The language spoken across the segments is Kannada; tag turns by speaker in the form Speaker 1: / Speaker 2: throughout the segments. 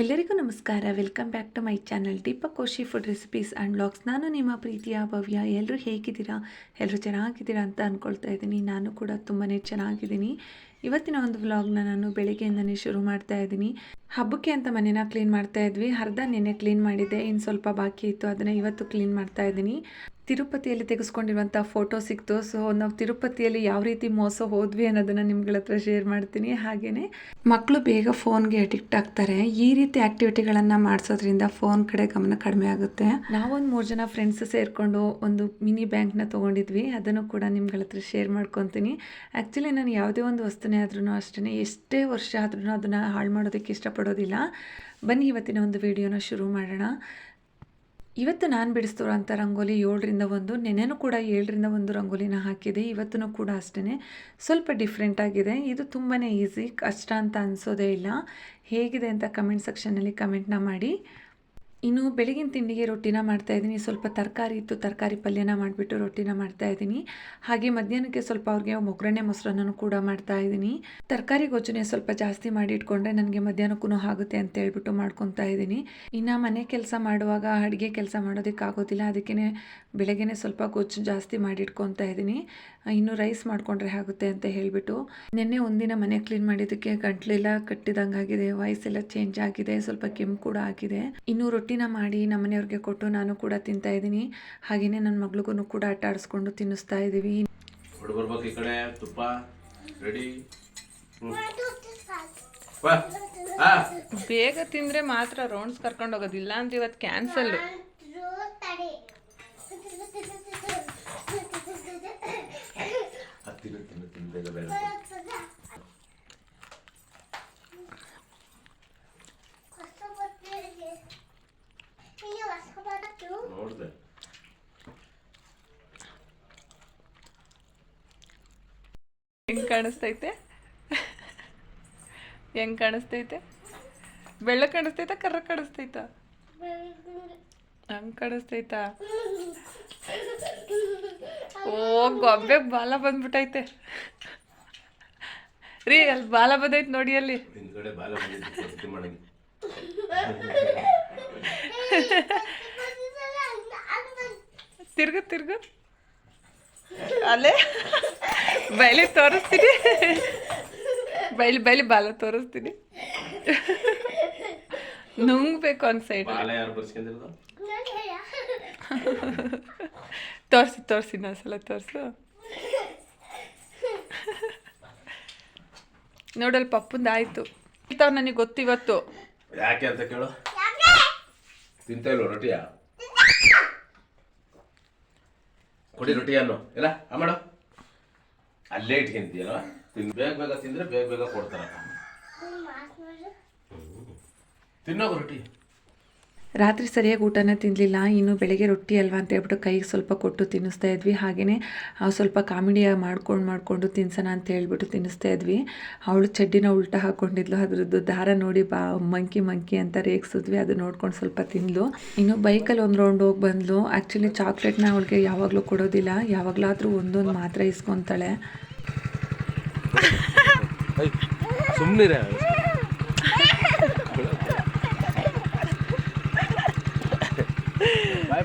Speaker 1: ಎಲ್ಲರಿಗೂ ನಮಸ್ಕಾರ. Welcome back to my channel Deepak Koshy food recipes and blogs ನಾನು ನಿಮ್ಮ ಪ್ರೀತಿಯ, ಭವ್ಯ ಎಲ್ಲರೂ ಹೇಗಿದ್ದೀರಾ? ಎಲ್ಲರೂ ಚೆನ್ನಾಗಿದ್ದೀರಾ ಅಂತ ಅಂದ್ಕೊಳ್ತಾ ಇದ್ದೀನಿ. ನಾನು ಕೂಡ ತುಂಬಾ ಚೆನ್ನಾಗಿದ್ದೀನಿ. ಇವತ್ತಿನ ಒಂದು ವ್ಲಾಗ್ನ ನಾನು ಬೆಳಿಗ್ಗೆಯಿಂದನೇ ಶುರು ಮಾಡ್ತಾ ಇದ್ದೀನಿ. ಹಬ್ಬಕ್ಕೆ ಅಂತ ಮನೇನ ಕ್ಲೀನ್ ಮಾಡ್ತಾ ಇದ್ವಿ. ಅರ್ಧ ನೆನೆ ಕ್ಲೀನ್ ಮಾಡಿದ್ದೆ. ಇನ್ನು ಸ್ವಲ್ಪ ಬಾಕಿ ಇತ್ತು. ಅದನ್ನು ಇವತ್ತು ಕ್ಲೀನ್ ಮಾಡ್ತಾ ಇದ್ದೀನಿ. ತಿರುಪತಿಯಲ್ಲಿ ತೆಗೆಸ್ಕೊಂಡಿರುವಂಥ ಫೋಟೋ ಸಿಕ್ತು. ಸೊ ನಾವು ತಿರುಪತಿಯಲ್ಲಿ ಯಾವ ರೀತಿ ಮೋಸ ಹೋದ್ವಿ ಅನ್ನೋದನ್ನು ನಿಮ್ಗಳ ಹತ್ರ ಶೇರ್ ಮಾಡ್ತೀನಿ. ಹಾಗೆಯೇ ಮಕ್ಕಳು ಬೇಗ ಫೋನ್ಗೆ ಅಡಿಕ್ಟ್ ಆಗ್ತಾರೆ. ಈ ರೀತಿ ಆ್ಯಕ್ಟಿವಿಟಿಗಳನ್ನು ಮಾಡಿಸೋದ್ರಿಂದ ಫೋನ್ ಕಡೆ ಗಮನ ಕಡಿಮೆ ಆಗುತ್ತೆ. ನಾವೊಂದು ಮೂರು ಜನ ಫ್ರೆಂಡ್ಸ್ ಸೇರಿಕೊಂಡು ಒಂದು ಮಿನಿ ಬ್ಯಾಂಕ್ನ ತೊಗೊಂಡಿದ್ವಿ. ಅದನ್ನು ಕೂಡ ನಿಮ್ಗಳ ಹತ್ರ ಶೇರ್ ಮಾಡ್ಕೊತೀನಿ. ಆ್ಯಕ್ಚುಲಿ ನಾನು ಯಾವುದೇ ಒಂದು ವಸ್ತುನೇ ಆದ್ರೂ ಅಷ್ಟೇ ಎಷ್ಟೇ ವರ್ಷ ಆದ್ರೂ ಅದನ್ನು ಹಾಳು ಮಾಡೋದಕ್ಕೆ ಇಷ್ಟಪಡೋದಿಲ್ಲ. ಬನ್ನಿ ಇವತ್ತಿನ ಒಂದು ವಿಡಿಯೋನ ಶುರು ಮಾಡೋಣ. ಇವತ್ತು ನಾನು ಬಿಡಿಸ್ತಿರೋಂಥ ರಂಗೋಲಿ ಏಳರಿಂದ ಒಂದು ನೆನೆನೂ ಕೂಡ ಏಳರಿಂದ ಒಂದು ರಂಗೋಲಿನ ಹಾಕಿದೆ ಇವತ್ತೂ ಕೂಡ ಅಷ್ಟೇ ಸ್ವಲ್ಪ ಡಿಫ್ರೆಂಟ್ ಆಗಿದೆ. ಇದು ತುಂಬಾ ಈಸಿ ಕಷ್ಟ ಅಂತ ಅನಿಸೋದೇ ಇಲ್ಲ. ಹೇಗಿದೆ ಅಂತ ಕಮೆಂಟ್ ಸೆಕ್ಷನಲ್ಲಿ ಕಮೆಂಟ್ನ ಮಾಡಿ. ಇನ್ನು ಬೆಳಗಿನ ತಿಂಡಿಗೆ ರೊಟ್ಟಿನ ಮಾಡ್ತಾಯಿದ್ದೀನಿ ಸ್ವಲ್ಪ ತರಕಾರಿ ಇತ್ತು, ತರಕಾರಿ ಪಲ್ಯನ ಮಾಡಿಬಿಟ್ಟು ರೊಟ್ಟಿನ ಮಾಡ್ತಾಯಿದ್ದೀನಿ ಹಾಗೆ ಮಧ್ಯಾಹ್ನಕ್ಕೆ ಸ್ವಲ್ಪ ಅವ್ರಿಗೆ ಒಗ್ಗರಣೆ ಮೊಸರನ್ನು ಕೂಡ ಮಾಡ್ತಾ ಇದ್ದೀನಿ. ತರಕಾರಿ ಗೊಜ್ಜುನೆ ಸ್ವಲ್ಪ ಜಾಸ್ತಿ ಮಾಡಿ ಇಟ್ಕೊಂಡ್ರೆ ನನಗೆ ಮಧ್ಯಾಹ್ನಕ್ಕೂ ಆಗುತ್ತೆ ಅಂತ ಹೇಳ್ಬಿಟ್ಟು ಮಾಡ್ಕೊತಾ ಇದ್ದೀನಿ. ಇನ್ನು ಮನೆ ಕೆಲಸ ಮಾಡುವಾಗ ಅಡುಗೆ ಕೆಲಸ ಮಾಡೋದಕ್ಕೆ ಆಗೋದಿಲ್ಲ. ಅದಕ್ಕೇ ಬೆಳಗ್ಗೆನೆ ಸ್ವಲ್ಪ ಗೊಜ್ಜು ಜಾಸ್ತಿ ಮಾಡಿ ಇಟ್ಕೊತಾ ಇದ್ದೀನಿ. ಇನ್ನು ರೈಸ್ ಮಾಡಿಕೊಂಡ್ರೆ ಆಗುತ್ತೆ ಅಂತ ಹೇಳಿಬಿಟ್ಟು. ನಿನ್ನೆ ಒಂದಿನ ಮನೆ ಕ್ಲೀನ್ ಮಾಡಿದ್ದಕ್ಕೆ ಗಂಟ್ಲೆಲ್ಲ ಕಟ್ಟಿದಂಗಾಗಿದೆ. ವಾಯ್ಸ್ ಎಲ್ಲ ಚೇಂಜ್ ಆಗಿದೆ. ಸ್ವಲ್ಪ ಕೆಮ್ಮು ಕೂಡ ಆಗಿದೆ. ಇನ್ನು ರೊಟ್ಟಿನ ಮಾಡಿ ನಮ್ಮನೆಯವ್ರಿಗೆ ಕೊಟ್ಟು ನಾನು ಕೂಡ ತಿಂತಾ ಇದ್ದೀನಿ. ಹಾಗೆಯೇ ನನ್ನ ಮಗಳಿಗೂ ಕೂಡ ಆಟ ಆಡಿಸ್ಕೊಂಡು ತಿನ್ನಿಸ್ತಾ ಇದ್ದೀವಿ
Speaker 2: ಹೊಡ್ ಬರ್ಬೇಕು ಈ ಕಡೆ ತುಪ್ಪ ರೆಡಿ ಬಾ ಹಾ
Speaker 3: ಬೇಗ ತಿಂದ್ರೆ ಮಾತ್ರ ರೌಂಡ್ಸ್ ಕರ್ಕೊಂಡು ಹೋಗೋದಿಲ್ಲ ಅಂದ್ರೆ ಇವತ್ತು ಕ್ಯಾನ್ಸಲ್
Speaker 2: ಬೇಗ ಬೇಗ ನೋಡ್ದೆ
Speaker 3: ಹೆಂಗ್ ಕಾಣಿಸ್ತೈತೆ? ಹೆಂಗ್ ಕಾಣಿಸ್ತೈತೆ? ಬೆಳ್ಳ ಕಾಣಿಸ್ತೈತ ಕರ್ರ ಕಾಣಿಸ್ತೈತ? ಹಂಗ್ ಕಾಣಿಸ್ತೈತ? ಓ ಗೊಬ್ಬೆ ಬಾಲ ಬಂದ್ಬಿಟ್ಟೈತೆ ರೀ ಅಲ್ಲಿ ಬಾಲ ಬಂದೈತೆ ನೋಡಿ ಅಲ್ಲಿ. ತಿರ್ಗು ತಿರ್ಗು. ಅಲ್ಲೇ? ಬಯಲಿ ತೋರಿಸ್ತೀನಿ. ಬಯಲಿ ಬಯಲಿ ಬಾಲ ತೋರಿಸ್ತೀನಿ. ನುಂಗ್ಬೇಕು ಒಂದು ಸೈಡ್ ತೋರಿಸಿ ತೋರಿಸಿ ಇನ್ನೊಂದ್ಸಲ ತೋರಿಸು. ನೋಡಲ್ ಪಪ್ಪಂದು ಆಯಿತು. ಇಂಥವ್ ನನಗೆ ಗೊತ್ತಿವತ್ತು
Speaker 2: ಯಾಕೆ ಅಂತ ಕೇಳು. ತಿಂತ ಇಲ್ವ ರೊಟ್ಟಿಯ? ಕೊಡಿ ರೊಟ್ಟಿ ಅನ್ನು. ಇಲ್ಲ ಆ ಮಾಡು. ಅಲ್ಲೇ ಇಟ್ಕೊಂಡಿದ್ಯಲ್ಲ ತಿನ್ ಬೇಗ ಬೇಗ ತಿಂದ್ರೆ ಬೇಗ ಬೇಗ ಕೊಡ್ತಾರ ತಿನ್ನೋದು ರೊಟ್ಟಿ.
Speaker 1: ರಾತ್ರಿ ಸರಿಯಾಗಿ ಊಟನ ತಿನ್ನಲಿಲ್ಲ ಇನ್ನು ಬೆಳಗ್ಗೆ ರೊಟ್ಟಿ ಅಲ್ವಾ ಅಂತ ಹೇಳ್ಬಿಟ್ಟು ಕೈಗೆ ಸ್ವಲ್ಪ ಕೊಟ್ಟು ತಿನ್ನಿಸ್ತಾ ಇದ್ವಿ. ಹಾಗೆಯೇ ಸ್ವಲ್ಪ ಕಾಮಿಡಿ ಮಾಡ್ಕೊಂಡು ಮಾಡಿಕೊಂಡು ತಿನ್ಸೋಣ ಅಂತ ಹೇಳ್ಬಿಟ್ಟು ತಿನ್ನಿಸ್ತಾ ಇದ್ವಿ. ಅವಳು ಚಡ್ಡಿನ ಉಲ್ಟಾ ಹಾಕ್ಕೊಂಡಿದ್ಲು ಅದ್ರದ್ದು ದಾರ ನೋಡಿ ಬಾ, ಮಂಕಿ ಮಂಕಿ ಅಂತ ರೇಗಿಸಿದ್ವಿ, ಅದು ನೋಡ್ಕೊಂಡು ಸ್ವಲ್ಪ ತಿಂದ್ಲು. ಇನ್ನು ಬೈಕಲ್ಲಿ ಒಂದು ರೌಂಡ್ ಹೋಗಿ ಬಂದ್ಲು. ಆ್ಯಕ್ಚುಲಿ ಚಾಕ್ಲೇಟ್ನ ಅವಳಿಗೆ ಯಾವಾಗಲೂ ಕೊಡೋದಿಲ್ಲ, ಯಾವಾಗಲಾದರೂ ಒಂದೊಂದು ಮಾತ್ರ ಇಸ್ಕೊತಾಳೆ.
Speaker 2: ಸುಮ್ಮನಿರ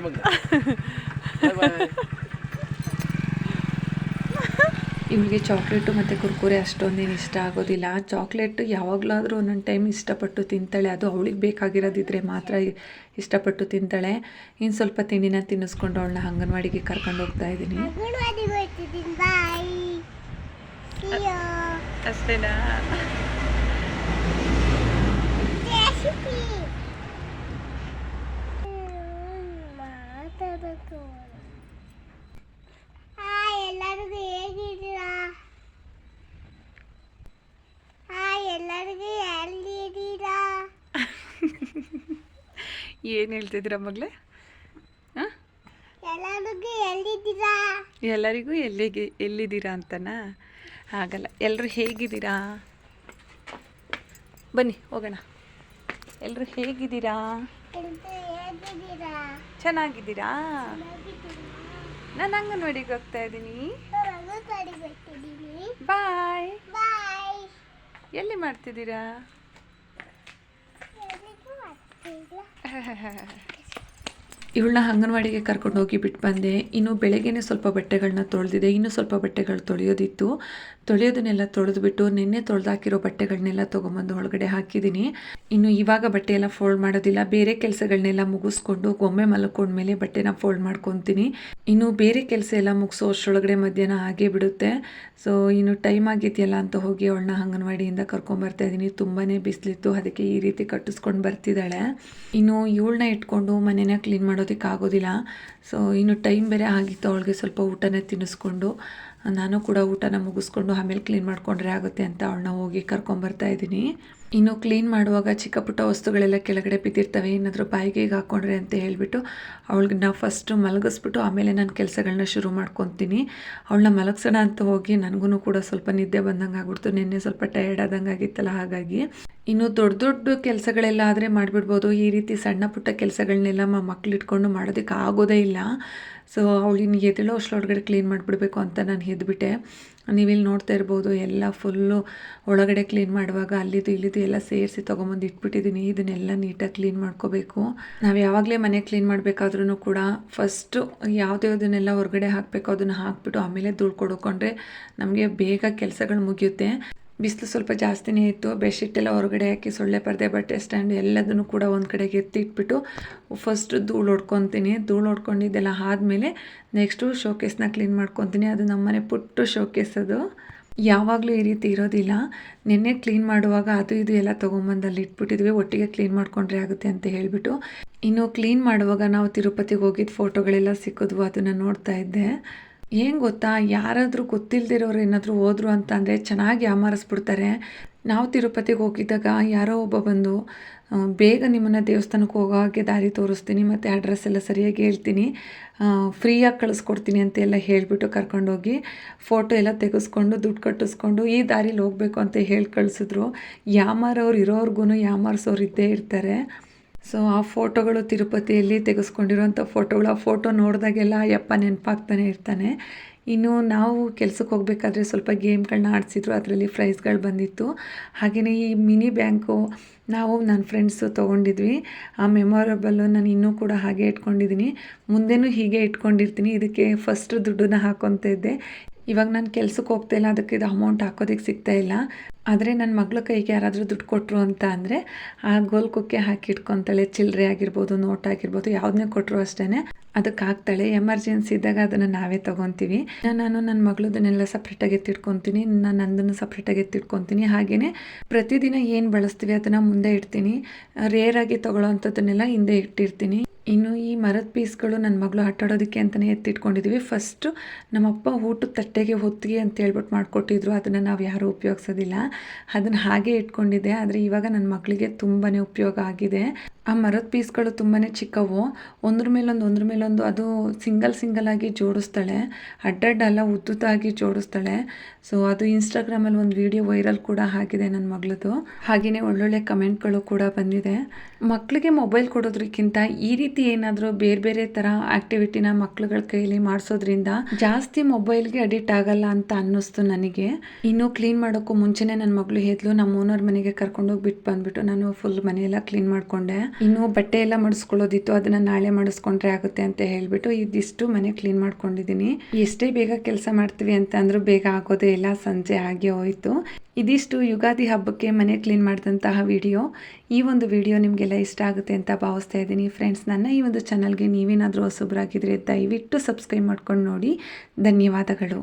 Speaker 2: ಬಾಯ್ ಮಗ
Speaker 1: ಇವಳಿಗೆ ಚಾಕ್ಲೇಟು ಮತ್ತು ಕುರ್ಕುರೆ ಅಷ್ಟೊಂದೇನು ಇಷ್ಟ ಆಗೋದಿಲ್ಲ. ಚಾಕ್ಲೇಟ್ ಯಾವಾಗಲಾದರೂ ಒಂದೊಂದು ಟೈಮ್ ಇಷ್ಟಪಟ್ಟು ತಿಂತಾಳೆ. ಅದು ಅವಳಿಗೆ ಬೇಕಾಗಿರೋದಿದ್ರೆ ಮಾತ್ರ ಇಷ್ಟಪಟ್ಟು ತಿಂತಾಳೆ. ಇನ್ನು ಸ್ವಲ್ಪ ತಿಂಡಿನ ತಿನ್ನಿಸ್ಕೊಂಡು ಅವಳನ್ನ ಅಂಗನವಾಡಿಗೆ ಕರ್ಕೊಂಡು ಹೋಗ್ತಾ ಇದ್ದೀನಿ.
Speaker 4: ಬಾಯ್
Speaker 3: ಅಷ್ಟೇನಾ?
Speaker 4: ಮಾತಾಡಬೇಕು ಹಾಯ್ ಎಲ್ಲರಿಗೂ ಹೇಗಿದ್ದೀರಾ? ಹಾಯ್ ಎಲ್ಲರಿಗೂ ಎಲ್ಲಿದ್ದೀರಾ
Speaker 3: ಏನು ಹೇಳ್ತಿದ್ದೀರ ಮಗಳೇ? ಹಾಂ?
Speaker 4: ಎಲ್ಲರಿಗೂ ಎಲ್ಲಿದ್ದೀರಾ
Speaker 3: ಎಲ್ಲರಿಗೂ ಎಲ್ಲಿಗೆ ಎಲ್ಲಿದ್ದೀರಾ ಅಂತನಾ? ಆಗಲ್ಲ ಎಲ್ಲರೂ ಹೇಗಿದ್ದೀರಾ? ಬನ್ನಿ ಹೋಗೋಣ. ಎಲ್ಲರೂ ಹೇಗಿದ್ದೀರಾ? ಚೆನ್ನಾಗಿದ್ದೀರಾ? ನಾನು ಅಂಗನವಾಡಿಗೆ ಹೋಗ್ತಾ ಇದ್ದೀನಿ. ಬಾಯ್ ಎಲ್ಲಿ ಮಾಡ್ತಿದ್ದೀರಾ?
Speaker 1: ಇವಳನ್ನ ಅಂಗನವಾಡಿಗೆ ಕರ್ಕೊಂಡು ಹೋಗಿ ಬಿಟ್ಟು ಬಂದೆ. ಇನ್ನು ಬೆಳಗ್ಗೆನೇ ಸ್ವಲ್ಪ ಬಟ್ಟೆಗಳನ್ನ ತೊಳೆದಿದೆ. ಇನ್ನೂ ಸ್ವಲ್ಪ ಬಟ್ಟೆಗಳು ತೊಳೆಯೋದಿತ್ತು. ತೊಳೆಯೋದನ್ನೆಲ್ಲ ತೊಳೆದ್ಬಿಟ್ಟು ನಿನ್ನೆ ತೊಳೆದಾಕಿರೋ ಬಟ್ಟೆಗಳನ್ನೆಲ್ಲ ತೊಗೊಂಬಂದು ಒಳಗಡೆ ಹಾಕಿದ್ದೀನಿ. ಇನ್ನು ಇವಾಗ ಬಟ್ಟೆ ಎಲ್ಲ ಫೋಲ್ಡ್ ಮಾಡೋದಿಲ್ಲ. ಬೇರೆ ಕೆಲಸಗಳನ್ನೆಲ್ಲ ಮುಗಿಸ್ಕೊಂಡು ಗೊಮ್ಮೆ ಮಲ್ಕೊಂಡ್ಮೇಲೆ ಬಟ್ಟೆನ ಫೋಲ್ಡ್ ಮಾಡ್ಕೊತೀನಿ. ಇನ್ನು ಬೇರೆ ಕೆಲಸ ಎಲ್ಲ ಮುಗಿಸೋ ಅಷ್ಟರೊಳಗಡೆ ಮಧ್ಯಾಹ್ನ ಆಗೇ ಬಿಡುತ್ತೆ. ಸೊ ಇನ್ನು ಟೈಮ್ ಆಗಿದೆಯಲ್ಲ ಅಂತ ಹೋಗಿ ಅವಳನ್ನ ಅಂಗನವಾಡಿಯಿಂದ ಕರ್ಕೊಂಬರ್ತಾ ಇದ್ದೀನಿ. ತುಂಬಾ ಬಿಸಿಲಿತ್ತು. ಅದಕ್ಕೆ ಈ ರೀತಿ ಕಟ್ಟಿಸ್ಕೊಂಡು ಬರ್ತಿದ್ದಾಳೆ. ಇನ್ನು ಇವಳನ್ನ ಇಟ್ಕೊಂಡು ಮನೆನ ಕ್ಲೀನ್ ಮಾಡೋದಕ್ಕೆ ಆಗೋದಿಲ್ಲ ಸೊ ಇನ್ನು ಟೈಮ್ ಬೇರೆ ಆಗಿತ್ತು, ಅವಳಿಗೆ ಸ್ವಲ್ಪ ಊಟನೇ ತಿನ್ನಿಸ್ಕೊಂಡು, ನಾನು ಕೂಡ ಊಟನ ಮುಗಿಸ್ಕೊಂಡು ಆಮೇಲೆ ಕ್ಲೀನ್ ಮಾಡಿಕೊಂಡ್ರೆ ಆಗುತ್ತೆ ಅಂತ ಅವಳನ್ನ ಹೋಗಿ ಕರ್ಕೊಂಬರ್ತಾ ಇದ್ದೀನಿ. ಇನ್ನು ಕ್ಲೀನ್ ಮಾಡುವಾಗ ಚಿಕ್ಕ ಪುಟ್ಟ ವಸ್ತುಗಳೆಲ್ಲ ಕೆಳಗಡೆ ಬಿದ್ದಿರ್ತವೆ, ಏನಾದರೂ ಬಾಯಿಗೆ ಹಾಕ್ಕೊಂಡ್ರೆ ಅಂತ ಹೇಳಿಬಿಟ್ಟು ಅವಳನ್ನ ಫಸ್ಟು ಮಲಗಿಸ್ಬಿಟ್ಟು ಆಮೇಲೆ ನಾನು ಕೆಲಸಗಳನ್ನ ಶುರು ಮಾಡ್ಕೊತೀನಿ. ಅವಳನ್ನ ಮಲಗಿಸೋಣ ಅಂತ ಹೋಗಿ ನನಗೂ ಕೂಡ ಸ್ವಲ್ಪ ನಿದ್ದೆ ಬಂದಂಗೆ ಆಗ್ಬಿಡ್ತು ನಿನ್ನೆ ಸ್ವಲ್ಪ ಟಯರ್ಡ್ ಆದಂಗೆ ಆಗಿತ್ತಲ್ಲ ಹಾಗಾಗಿ. ಇನ್ನು ದೊಡ್ಡ ದೊಡ್ಡ ಕೆಲಸಗಳೆಲ್ಲ ಆದರೆ ಮಾಡಿಬಿಡ್ಬೋದು. ಈ ರೀತಿ ಸಣ್ಣ ಪುಟ್ಟ ಕೆಲಸಗಳನ್ನೆಲ್ಲ ಮಕ್ಳು ಇಟ್ಕೊಂಡು ಮಾಡೋದಕ್ಕೆ ಆಗೋದೇ ಇಲ್ಲ. ಸೊ ಅವಳಿನ ಎದ್ದೇಳೋ ಅಷ್ಟರೊಳಗಡೆ ಕ್ಲೀನ್ ಮಾಡಿಬಿಡ್ಬೇಕು ಅಂತ ನಾನು ಎದ್ಬಿಟ್ಟೆ ನೀವಿಲ್ಲಿ ನೋಡ್ತಾ ಇರ್ಬೋದು, ಎಲ್ಲ ಫುಲ್ಲು ಒಳಗಡೆ ಕ್ಲೀನ್ ಮಾಡುವಾಗ ಅಲ್ಲಿದ್ದು ಇಲ್ಲಿದ್ದು ಎಲ್ಲ ಸೇರಿಸಿ ತೊಗೊಂಬಂದು ಇಟ್ಬಿಟ್ಟಿದ್ದೀನಿ ಇದನ್ನೆಲ್ಲ ನೀಟಾಗಿ ಕ್ಲೀನ್ ಮಾಡ್ಕೋಬೇಕು. ನಾವು ಯಾವಾಗಲೇ ಮನೆ ಕ್ಲೀನ್ ಮಾಡಬೇಕಾದ್ರೂ ಕೂಡ ಫಸ್ಟು ಯಾವುದ್ಯಾವುದನ್ನೆಲ್ಲ ಹೊರಗಡೆ ಹಾಕಬೇಕು, ಅದನ್ನು ಹಾಕ್ಬಿಟ್ಟು ಆಮೇಲೆ ದುಡ್ಡು ಕೊಡ್ಕೊಂಡ್ರೆ ನಮಗೆ ಬೇಗ ಕೆಲಸಗಳು ಮುಗಿಯುತ್ತೆ. ಬಿಸಿಲು ಸ್ವಲ್ಪ ಜಾಸ್ತಿನೇ ಇತ್ತು, ಬೆಡ್ಶೀಟ್ ಎಲ್ಲ ಹೊರಗಡೆ ಹಾಕಿ ಸೊಳ್ಳೆ ಪರದೆ, ಬಟ್ಟೆ ಸ್ಟ್ಯಾಂಡ್ ಎಲ್ಲದನ್ನು ಕೂಡ ಒಂದು ಕಡೆಗೆ ಎತ್ತಿಟ್ಬಿಟ್ಟು ಫಸ್ಟ್ ಧೂಳು ಹೊಡ್ಕೊತೀನಿ. ಧೂಳು ಹೊಡ್ಕೊಂಡಿದ್ದೆಲ್ಲ ಆದಮೇಲೆ ನೆಕ್ಸ್ಟು ಶೋಕೇಸ್ನ ಕ್ಲೀನ್ ಮಾಡ್ಕೊತೀನಿ. ಅದು ನಮ್ಮನೆ ಪುಟ್ಟು ಶೋಕೇಸ್ ಅದು. ಯಾವಾಗಲೂ ಈ ರೀತಿ ಇರೋದಿಲ್ಲ. ನಿನ್ನೆ ಕ್ಲೀನ್ ಮಾಡುವಾಗ ಅದು ಇದು ಎಲ್ಲ ತೊಗೊಂಬಂದು ಅಲ್ಲಿ ಇಟ್ಬಿಟ್ಟಿದ್ವಿ. ಒಟ್ಟಿಗೆ ಕ್ಲೀನ್ ಮಾಡ್ಕೊಂಡ್ರೆ ಆಗುತ್ತೆ ಅಂತ ಹೇಳಿಬಿಟ್ಟು. ಇನ್ನು ಕ್ಲೀನ್ ಮಾಡುವಾಗ ನಾವು ತಿರುಪತಿಗೆ ಹೋಗಿದ್ದ ಫೋಟೋಗಳೆಲ್ಲ ಸಿಕ್ಕಿದ್ವು, ಅದನ್ನು ನೋಡ್ತಾ ಇದ್ದೆ. ಏನು ಗೊತ್ತಾ? ಯಾರಾದರೂ ಗೊತ್ತಿಲ್ಲದಿರೋರು ಏನಾದರೂ ಹೋದ್ರು ಅಂತ ಅಂದರೆ ಚೆನ್ನಾಗಿ ಯಾಮಾರಿಸ್ಬಿಡ್ತಾರೆ ನಾವು ತಿರುಪತಿಗೆ ಹೋಗಿದ್ದಾಗ ಯಾರೋ ಒಬ್ಬ ಬಂದು ಬೇಗ ನಿಮ್ಮನ್ನು ದೇವಸ್ಥಾನಕ್ಕೆ ಹೋಗೋ ಹಾಗೆ ದಾರಿ ತೋರಿಸ್ತೀನಿ, ಮತ್ತು ಅಡ್ರೆಸ್ ಎಲ್ಲ ಸರಿಯಾಗಿ ಹೇಳ್ತೀನಿ. ಫ್ರೀಯಾಗಿ ಕಳಿಸ್ಕೊಡ್ತೀನಿ ಅಂತೆಲ್ಲ ಹೇಳಿಬಿಟ್ಟು ಕರ್ಕೊಂಡೋಗಿ ಫೋಟೋ ಎಲ್ಲ ತೆಗೆಸ್ಕೊಂಡು, ದುಡ್ಡು ಕಟ್ಟಿಸ್ಕೊಂಡು ಈ ದಾರಿಲಿ ಹೋಗಬೇಕು ಅಂತ ಹೇಳಿ ಕಳಿಸಿದ್ರು. ಯಾಮಾರವ್ರು ಇರೋರ್ಗು ಯಾಮಾರಿಸೋರು ಇದ್ದೇ ಇರ್ತಾರೆ. ಸೊ ಆ ಫೋಟೋಗಳು ತಿರುಪತಿಯಲ್ಲಿ ತೆಗೆಸ್ಕೊಂಡಿರುವಂಥ ಫೋಟೋಗಳು, ಆ ಫೋಟೋ ನೋಡಿದಾಗೆಲ್ಲ ಅಯ್ಯಪ್ಪ ನೆನಪಾಗ್ತಾನೆ ಇರ್ತಾನೆ. ಇನ್ನು ನಾವು ಕೆಲ್ಸಕ್ಕೆ ಹೋಗಬೇಕಾದ್ರೆ ಸ್ವಲ್ಪ ಗೇಮ್ಗಳನ್ನ ಆಡಿಸಿದ್ರು, ಅದರಲ್ಲಿ ಪ್ರೈಸ್ಗಳು ಬಂದಿತ್ತು. ಹಾಗೆಯೇ ಈ ಮಿನಿ ಬ್ಯಾಂಕು ನಾವು ನನ್ನ ಫ್ರೆಂಡ್ಸು ತೊಗೊಂಡಿದ್ವಿ. ಆ ಮೆಮೊರೇಬಲ್ಲು ನಾನು ಇನ್ನೂ ಕೂಡ ಹಾಗೆ ಇಟ್ಕೊಂಡಿದ್ದೀನಿ. ಮುಂದೆನೂ ಹೀಗೆ ಇಟ್ಕೊಂಡಿರ್ತೀನಿ. ಇದಕ್ಕೆ ಫಸ್ಟ್ ದುಡ್ಡನ್ನ ಹಾಕೊತ ಇದ್ದೆ. ಇವಾಗ ನಾನು ಕೆಲ್ಸಕ್ಕೆ ಹೋಗ್ತಾ ಇಲ್ಲ, ಅದಕ್ಕೆ ಇದು ಅಮೌಂಟ್ ಹಾಕೋದಕ್ಕೆ ಸಿಗ್ತಾ ಇಲ್ಲ. ಆದರೆ ನನ್ನ ಮಗಳ ಕೈಗೆ ಯಾರಾದರೂ ದುಡ್ಡು ಕೊಟ್ಟರು ಅಂತ ಅಂದರೆ ಆ ಗೋಲ್ ಕುಕ್ಕೆ ಹಾಕಿ ಇಟ್ಕೊತಾಳೆ. ಚಿಲ್ಲರೆ ಆಗಿರ್ಬೋದು, ನೋಟ್ ಆಗಿರ್ಬೋದು ಯಾವುದನ್ನೇ ಕೊಟ್ಟರು ಅಷ್ಟೇ ಅದಕ್ಕೆ ಹಾಕ್ತಾಳೆ. ಎಮರ್ಜೆನ್ಸಿ ಇದ್ದಾಗ ಅದನ್ನು ನಾವೇ ತೊಗೊತೀವಿ. ನಾನು ನನ್ನ ಮಗಳದನ್ನೆಲ್ಲ ಸಪ್ರೇಟಾಗಿ ಎತ್ತಿಟ್ಕೊತೀನಿ ನಾನು ನಂದನ್ನು ಸಪ್ರೇಟಾಗಿ ಎತ್ತಿಟ್ಕೊತೀನಿ. ಹಾಗೆಯೇ ಪ್ರತಿದಿನ ಏನು ಬಳಸ್ತೀವಿ ಅದನ್ನು ಮುಂದೆ ಇಡ್ತೀನಿ. ರೇರಾಗಿ ತೊಗೊಳ್ಳೋ ಅಂಥದ್ದನ್ನೆಲ್ಲ ಹಿಂದೆ ಇಟ್ಟಿರ್ತೀನಿ. ಇನ್ನು ಈ ಮರದ ಪೀಸ್ಗಳು ನನ್ನ ಮಗಳು ಆಟಾಡೋದಕ್ಕೆ ಅಂತಲೇ ಎತ್ತಿಟ್ಕೊಂಡಿದ್ವಿ. ಫಸ್ಟು ನಮ್ಮಪ್ಪ ಊಟದ ತಟ್ಟೆಗೆ ಹೊತ್ತಿಗೆ ಅಂತ ಹೇಳ್ಬಿಟ್ಟು ಮಾಡಿಕೊಟ್ಟಿದ್ರು. ಅದನ್ನು ನಾವು ಯಾರೂ ಉಪಯೋಗಿಸೋದಿಲ್ಲ. ಅದನ್ನು ಹಾಗೆ ಇಟ್ಕೊಂಡಿದ್ದೆ. ಆದರೆ ಇವಾಗ ನನ್ನ ಮಕ್ಕಳಿಗೆ ತುಂಬಾ ಉಪಯೋಗ ಆಗಿದೆ. ಆ ಮರದ ಪೀಸ್ಗಳು ತುಂಬಾ ಚಿಕ್ಕವು. ಒಂದ್ರ ಮೇಲೊಂದು ಒಂದ್ರ ಮೇಲೊಂದು ಅದು ಸಿಂಗಲ್ ಸಿಂಗಲ್ ಆಗಿ ಜೋಡಿಸ್ತಾಳೆ. ಅಡ್ಡಡ್ಡಲ್ಲ ಉದ್ದುದ್ದಾಗಿ ಜೋಡಿಸ್ತಾಳೆ. ಸೊ ಅದು ಇನ್ಸ್ಟಾಗ್ರಾಮಲ್ಲಿ ಒಂದು ವಿಡಿಯೋ ವೈರಲ್ ಕೂಡ ಆಗಿದೆ ನನ್ನ ಮಗಳದು. ಹಾಗೆಯೇ ಒಳ್ಳೊಳ್ಳೆ ಕಮೆಂಟ್ಗಳು ಕೂಡ ಬಂದಿದೆ. ಮಕ್ಕಳಿಗೆ ಮೊಬೈಲ್ ಕೊಡೋದ್ರಕ್ಕಿಂತ ಈ ರೀತಿ ಏನಾದರೂ ಬೇರೆ ಬೇರೆ ಥರ ಆ್ಯಕ್ಟಿವಿಟಿನ ಮಕ್ಳುಗಳ ಕೈಯಲ್ಲಿ ಮಾಡಿಸೋದ್ರಿಂದ ಜಾಸ್ತಿ ಮೊಬೈಲ್ಗೆ ಅಡಿಕ್ಟ್ ಆಗಲ್ಲ ಅಂತ ಅನ್ನಿಸ್ತು ನನಗೆ. ಇನ್ನೂ ಕ್ಲೀನ್ ಮಾಡೋಕ್ಕೂ ಮುಂಚೆನೇ ನನ್ನ ಮಗಳು ಹೆದ್ಲು ನಮ್ಮ ಓನರ್ ಮನೆಗೆ ಕರ್ಕೊಂಡೋಗಿ ಬಿಟ್ಟು ಬಂದ್ಬಿಟ್ಟು ನಾನು ಫುಲ್ ಮನೆಯೆಲ್ಲ ಕ್ಲೀನ್ ಮಾಡಿಕೊಂಡೆ. ಇನ್ನು ಬಟ್ಟೆ ಎಲ್ಲ ಮಡಿಸ್ಕೊಳ್ಳೋದಿತ್ತು, ಅದನ್ನು ನಾಳೆ ಮಾಡಿಸ್ಕೊಂಡ್ರೆ ಆಗುತ್ತೆ ಅಂತ ಹೇಳ್ಬಿಟ್ಟು ಇದಿಷ್ಟು ಮನೆ ಕ್ಲೀನ್ ಮಾಡ್ಕೊಂಡಿದ್ದೀನಿ. ಎಷ್ಟೇ ಬೇಗ ಕೆಲಸ ಮಾಡ್ತೀವಿ ಅಂತ ಅಂದ್ರೂ ಬೇಗ ಆಗೋದೇ ಇಲ್ಲ, ಸಂಜೆ ಆಗೇ ಹೋಯಿತು. ಇದಿಷ್ಟು ಯುಗಾದಿ ಹಬ್ಬಕ್ಕೆ ಮನೆ ಕ್ಲೀನ್ ಮಾಡಿದಂತಹ ವಿಡಿಯೋ. ಈ ಒಂದು ವಿಡಿಯೋ ನಿಮಗೆಲ್ಲ ಇಷ್ಟ ಆಗುತ್ತೆ ಅಂತ ಭಾವಿಸ್ತಾ ಇದ್ದೀನಿ. ಫ್ರೆಂಡ್ಸ್ ನನ್ನ ಈ ಒಂದು ಚಾನಲ್ಗೆ ನೀವೇನಾದರೂ ಹೊಸಬ್ರಾಗಿದ್ದರೆ ದಯವಿಟ್ಟು ಸಬ್ಸ್ಕ್ರೈಬ್ ಮಾಡ್ಕೊಂಡು ನೋಡಿ. ಧನ್ಯವಾದಗಳು.